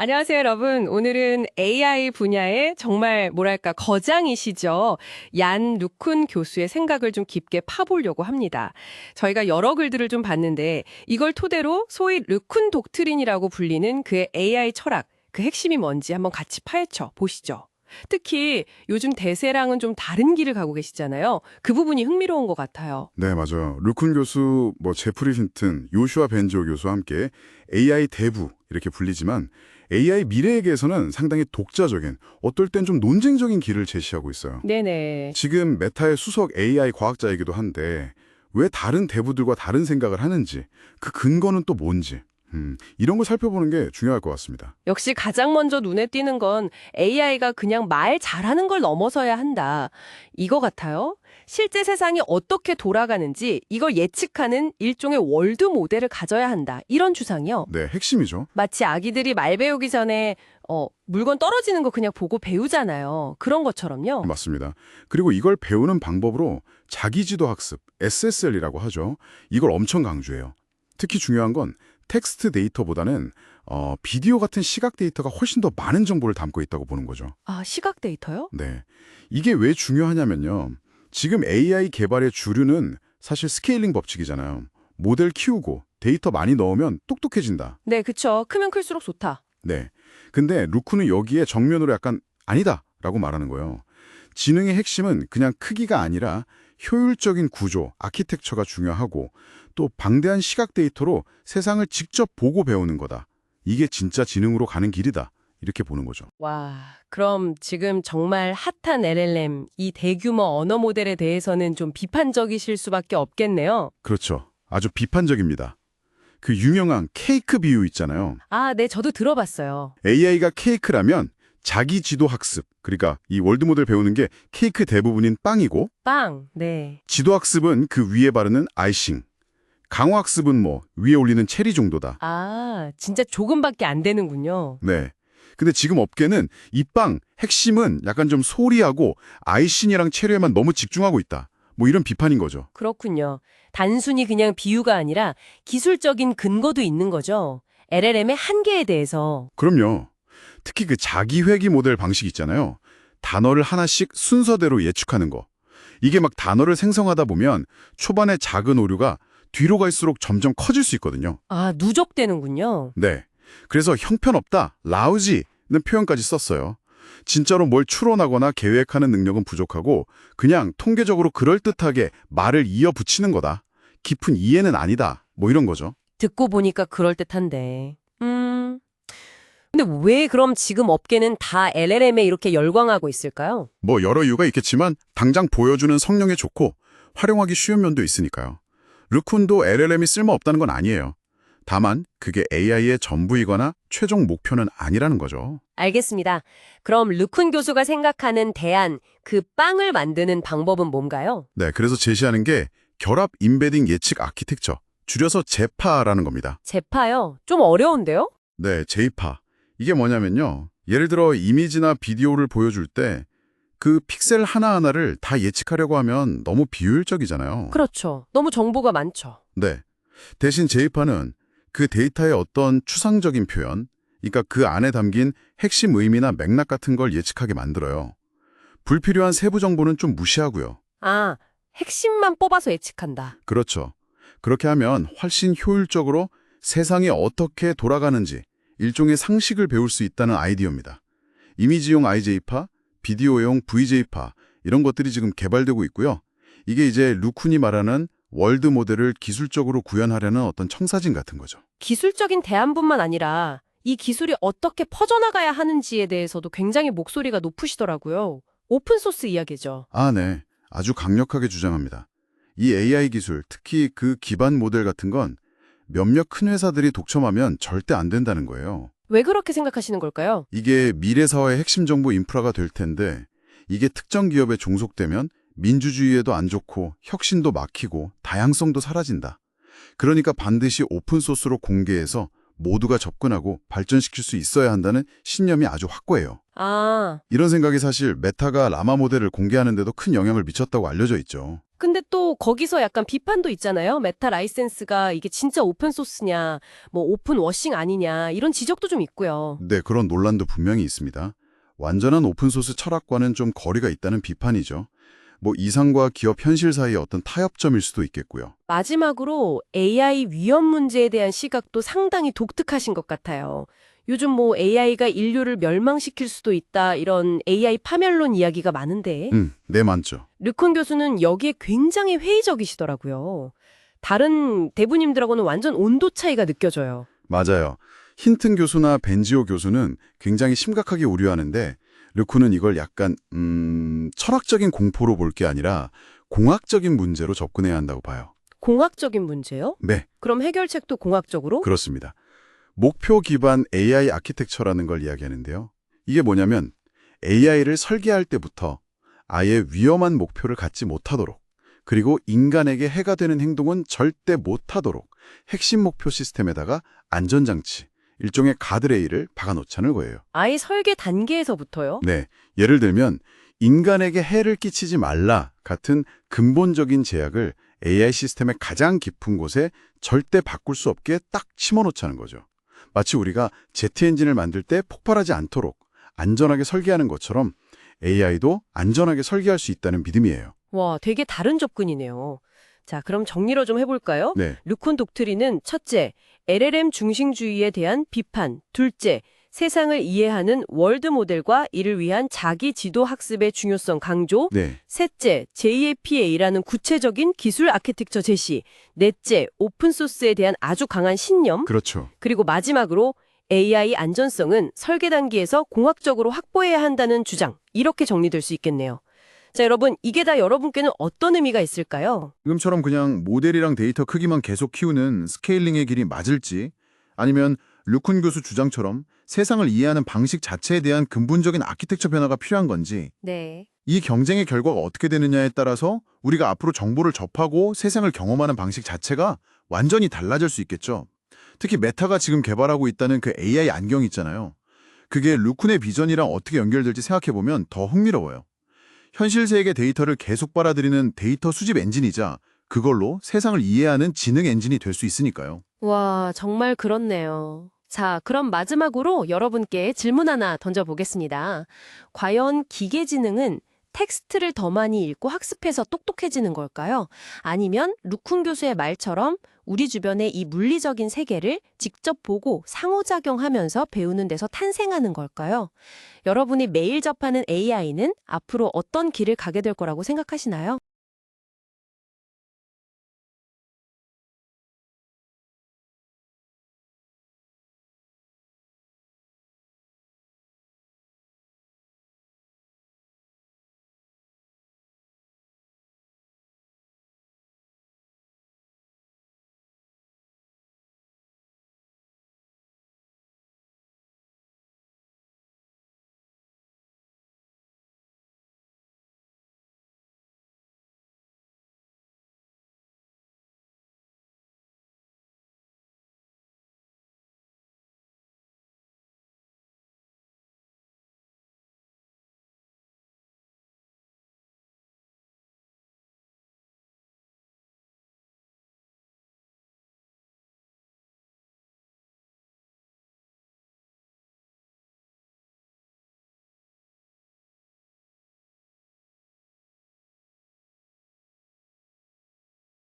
안녕하세요, 여러분. 오늘은 AI 분야의 정말 뭐랄까 거장이시죠. 얀 루쿤 교수의 생각을 좀 깊게 파보려고 합니다. 저희가 여러 글들을 좀 봤는데 이걸 토대로 소위 루쿤 독트린이라고 불리는 그의 AI 철학, 그 핵심이 뭔지 한번 같이 파헤쳐 보시죠. 특히 요즘 대세랑은 좀 다른 길을 가고 계시잖아요. 그 부분이 흥미로운 것 같아요. 네, 맞아요. 루쿤 교수, 뭐 제프리 힌튼, 요슈아 벤조 교수와 함께 AI 대부 이렇게 불리지만 AI 미래에게서는 상당히 독자적인, 어떨 땐 좀 논쟁적인 길을 제시하고 있어요. 네네. 지금 메타의 수석 AI 과학자이기도 한데 왜 다른 대부들과 다른 생각을 하는지, 그 근거는 또 뭔지, 음, 이런 걸 살펴보는 게 중요할 것 같습니다. 역시 가장 먼저 눈에 띄는 건 AI가 그냥 말 잘하는 걸 넘어서야 한다. 이거 같아요. 실제 세상이 어떻게 돌아가는지 이걸 예측하는 일종의 월드 모델을 가져야 한다. 이런 주장이요. 네, 핵심이죠. 마치 아기들이 말 배우기 전에 어, 물건 떨어지는 거 그냥 보고 배우잖아요. 그런 것처럼요. 맞습니다. 그리고 이걸 배우는 방법으로 자기지도 학습, SSL이라고 하죠. 이걸 엄청 강조해요. 특히 중요한 건 텍스트 데이터보다는 어, 비디오 같은 시각 데이터가 훨씬 더 많은 정보를 담고 있다고 보는 거죠. 아, 시각 데이터요? 네. 이게 왜 중요하냐면요. 지금 AI 개발의 주류는 사실 스케일링 법칙이잖아요. 모델 키우고 데이터 많이 넣으면 똑똑해진다. 네, 그쵸. 크면 클수록 좋다. 네. 근데 루크는 여기에 정면으로 약간 아니다 라고 말하는 거예요. 지능의 핵심은 그냥 크기가 아니라 효율적인 구조, 아키텍처가 중요하고 또 방대한 시각 데이터로 세상을 직접 보고 배우는 거다. 이게 진짜 지능으로 가는 길이다. 이렇게 보는 거죠. 와, 그럼 지금 정말 핫한 LLM, 이 대규모 언어 모델에 대해서는 좀 비판적이실 수밖에 없겠네요. 그렇죠. 아주 비판적입니다. 그 유명한 케이크 비유 있잖아요. 아, 네, 저도 들어봤어요. AI가 케이크라면 자기 지도 학습, 그러니까 이 월드 모델 배우는 게 케이크 대부분인 빵이고 빵, 네. 지도 학습은 그 위에 바르는 아이싱, 강화 학습은 뭐 위에 올리는 체리 정도다. 아, 진짜 조금밖에 안 되는군요. 네. 근데 지금 업계는 이 빵 핵심은 약간 좀 소리하고 아이싱이랑 체리에만 너무 집중하고 있다. 뭐 이런 비판인 거죠. 그렇군요. 단순히 그냥 비유가 아니라 기술적인 근거도 있는 거죠. LLM의 한계에 대해서. 그럼요. 특히 그 자기 회귀 모델 방식 있잖아요. 단어를 하나씩 순서대로 예측하는 거. 이게 막 단어를 생성하다 보면 초반에 작은 오류가 뒤로 갈수록 점점 커질 수 있거든요. 아, 누적되는군요. 네. 그래서 형편없다, 라우지는 표현까지 썼어요. 진짜로 뭘 추론하거나 계획하는 능력은 부족하고 그냥 통계적으로 그럴듯하게 말을 이어붙이는 거다. 깊은 이해는 아니다. 뭐 이런 거죠. 듣고 보니까 그럴듯한데. 음. 근데 왜 그럼 지금 업계는 다 LLM에 이렇게 열광하고 있을까요? 뭐 여러 이유가 있겠지만 당장 보여주는 성능에 좋고 활용하기 쉬운 면도 있으니까요. 르쿤도 LLM이 쓸모없다는 건 아니에요. 다만 그게 AI의 전부이거나 최종 목표는 아니라는 거죠. 알겠습니다. 그럼 르쿤 교수가 생각하는 대안, 그 빵을 만드는 방법은 뭔가요? 네, 그래서 제시하는 게 결합 인베딩 예측 아키텍처, 줄여서 제파라는 겁니다. 제파요? 좀 어려운데요? 네, 제이파. 이게 뭐냐면요. 예를 들어 이미지나 비디오를 보여줄 때 그 픽셀 하나하나를 다 예측하려고 하면 너무 비효율적이잖아요. 그렇죠. 너무 정보가 많죠. 네. 대신 제이파는 그 데이터의 어떤 추상적인 표현, 그러니까 그 안에 담긴 핵심 의미나 맥락 같은 걸 예측하게 만들어요. 불필요한 세부 정보는 좀 무시하고요. 아, 핵심만 뽑아서 예측한다. 그렇죠. 그렇게 하면 훨씬 효율적으로 세상이 어떻게 돌아가는지 일종의 상식을 배울 수 있다는 아이디어입니다. 이미지용 IJ파, 비디오용 VJ파 이런 것들이 지금 개발되고 있고요. 이게 이제 루쿤이 말하는 월드 모델을 기술적으로 구현하려는 어떤 청사진 같은 거죠. 기술적인 대안뿐만 아니라 이 기술이 어떻게 퍼져나가야 하는지에 대해서도 굉장히 목소리가 높으시더라고요. 오픈소스 이야기죠. 아, 네. 아주 강력하게 주장합니다. 이 AI 기술, 특히 그 기반 모델 같은 건 몇몇 큰 회사들이 독점하면 절대 안 된다는 거예요. 왜 그렇게 생각하시는 걸까요? 이게 미래 사회의 핵심 정보 인프라가 될 텐데 이게 특정 기업에 종속되면 민주주의에도 안 좋고 혁신도 막히고 다양성도 사라진다. 그러니까 반드시 오픈소스로 공개해서 모두가 접근하고 발전시킬 수 있어야 한다는 신념이 아주 확고해요. 아, 이런 생각이 사실 메타가 라마 모델을 공개하는 데도 큰 영향을 미쳤다고 알려져 있죠. 근데 또 거기서 약간 비판도 있잖아요. 메타 라이센스가 이게 진짜 오픈 소스냐, 뭐 오픈 워싱 아니냐 이런 지적도 좀 있고요. 네, 그런 논란도 분명히 있습니다. 완전한 오픈소스 철학과는 좀 거리가 있다는 비판이죠. 뭐 이상과 기업 현실 사이의 어떤 타협점일 수도 있겠고요. 마지막으로 AI 위험 문제에 대한 시각도 상당히 독특하신 것 같아요. 요즘 뭐 AI가 인류를 멸망시킬 수도 있다 이런 AI 파멸론 이야기가 많은데 음, 네, 많죠. 르콘 교수는 여기에 굉장히 회의적이시더라고요. 다른 대부님들하고는 완전 온도 차이가 느껴져요. 맞아요. 힌튼 교수나 벤지오 교수는 굉장히 심각하게 우려하는데 르쿠는 이걸 약간 음, 철학적인 공포로 볼 게 아니라 공학적인 문제로 접근해야 한다고 봐요. 공학적인 문제요? 네, 그럼 해결책도 공학적으로? 그렇습니다. 목표 기반 AI 아키텍처라는 걸 이야기하는데요. 이게 뭐냐면 AI를 설계할 때부터 아예 위험한 목표를 갖지 못하도록 그리고 인간에게 해가 되는 행동은 절대 못하도록 핵심 목표 시스템에다가 안전장치, 일종의 가드레일을 박아놓자는 거예요. 아예 설계 단계에서부터요? 네, 예를 들면 인간에게 해를 끼치지 말라 같은 근본적인 제약을 AI 시스템의 가장 깊은 곳에 절대 바꿀 수 없게 딱 심어놓자는 거죠. 마치 우리가 제트 엔진을 만들 때 폭발하지 않도록 안전하게 설계하는 것처럼 AI도 안전하게 설계할 수 있다는 믿음이에요. 와, 되게 다른 접근이네요. 자, 그럼 정리로 좀 해볼까요? 네, 르콘 독트리는 첫째, LLM 중심주의에 대한 비판, 둘째, 세상을 이해하는 월드 모델과 이를 위한 자기 지도 학습의 중요성 강조, 네, 셋째, JAPA라는 구체적인 기술 아키텍처 제시, 넷째, 오픈소스에 대한 아주 강한 신념, 그렇죠. 그리고 마지막으로 AI 안전성은 설계 단계에서 공학적으로 확보해야 한다는 주장, 이렇게 정리될 수 있겠네요. 자, 여러분, 이게 다 여러분께는 어떤 의미가 있을까요? 지금처럼 그냥 모델이랑 데이터 크기만 계속 키우는 스케일링의 길이 맞을지 아니면 루쿤 교수 주장처럼 세상을 이해하는 방식 자체에 대한 근본적인 아키텍처 변화가 필요한 건지 네. 이 경쟁의 결과가 어떻게 되느냐에 따라서 우리가 앞으로 정보를 접하고 세상을 경험하는 방식 자체가 완전히 달라질 수 있겠죠. 특히 메타가 지금 개발하고 있다는 그 AI 안경 있잖아요. 그게 루쿤의 비전이랑 어떻게 연결될지 생각해보면 더 흥미로워요. 현실 세계 데이터를 계속 빨아들이는 데이터 수집 엔진이자 그걸로 세상을 이해하는 지능 엔진이 될 수 있으니까요. 와, 정말 그렇네요. 자, 그럼 마지막으로 여러분께 질문 하나 던져보겠습니다. 과연 기계지능은 텍스트를 더 많이 읽고 학습해서 똑똑해지는 걸까요? 아니면 루쿤 교수의 말처럼 우리 주변의 이 물리적인 세계를 직접 보고 상호작용하면서 배우는 데서 탄생하는 걸까요? 여러분이 매일 접하는 AI는 앞으로 어떤 길을 가게 될 거라고 생각하시나요?